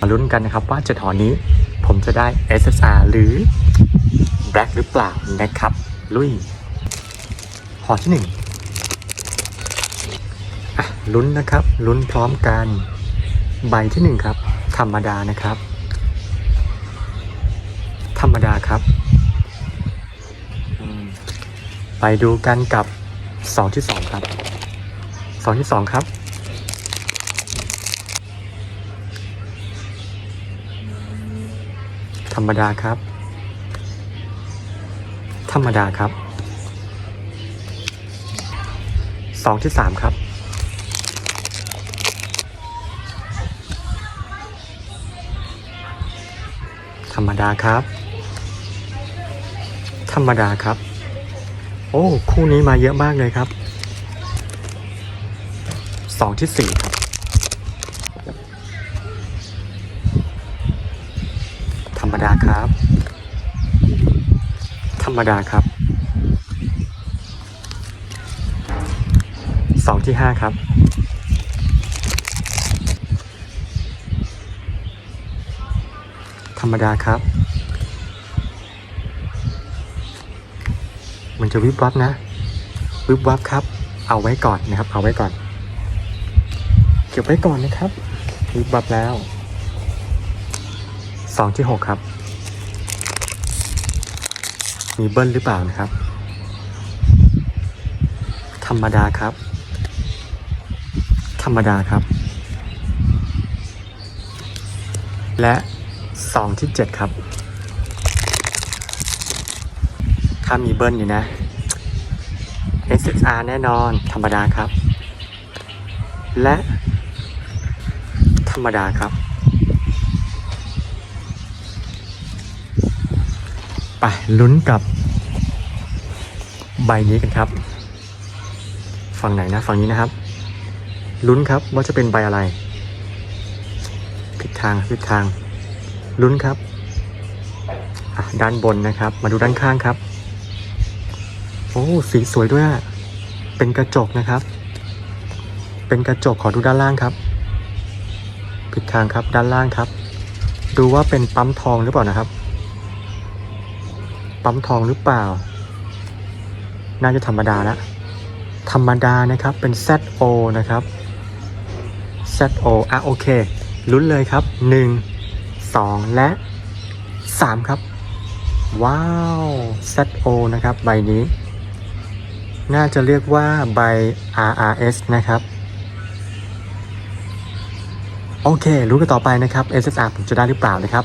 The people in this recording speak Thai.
มาลุ้นกันนะครับว่าจ็ดหอนี้ผมจะได้ SSR หรือ Black หรือเปล่านะครับ ลุยหอที่หนึ่งลุ้นนะครับ ลุ้นพร้อมกัน ใบที่หนึ่งครับ ธรรมดานะครับ ธรรมดาครับ ไปดูกันกับสองที่สองครับสองที่สองครับ รรมดาครับ ธรรมดาครับสองที่สามครับ ธรรมดาครับ ธรรมดาครับ โอ้ คู่นี้มาเยอะมากเลยครับสองที่สี่ครับ รรมดาครับ ธรรมดาครับสองที่ห้าครับธรรมดาครับ มันจะวิบวับนะ วิบวับครับ เอาไว้ก่อนนะครับ เอาไว้ก่อน เก็บไว้ก่อนนะครับ วิบวับแล้ว สองที่หกครับ มีเบิ้ลหรือเปล่านะครับ ธรรมดาครับ ธรรมดาครับ และสองที่เจ็ดครับ ถ้ามีเบิ้ลอยู่นะ SSR แน่นอน ธรรมดาครับ และ ธรรมดาครับ ไปลุ้นกับใบนี้กันครับ ฝั่งไหนนะฝั่งนี้นะครับ ลุ้นครับว่าจะเป็นใบอะไรผิดทางผิดทาง ลุ้นครับด้านบนนะครับ มาดูด้านข้างครับ โอ้สีสวยด้วยเป็นกระจกนะครับ เป็นกระจกขอดูด้านล่างครับ ผิดทางครับด้านล่างครับ ดูว่าเป็นปั๊มทองหรือเปล่านะครับ ปั๊มทองหรือเปล่า น่าจะธรรมดาละธรรมดานะครับเป็น ZO นะครับ ZO อะโอเคลุ้นเลยครับ 1 2 และ 3 ครับ ว้าว ZO นะครับ ใบนี้ น่าจะเรียกว่าใบ RRS นะครับโอเค รู้กันต่อไปนะครับ SSR ผมจะได้หรือเปล่านะครับ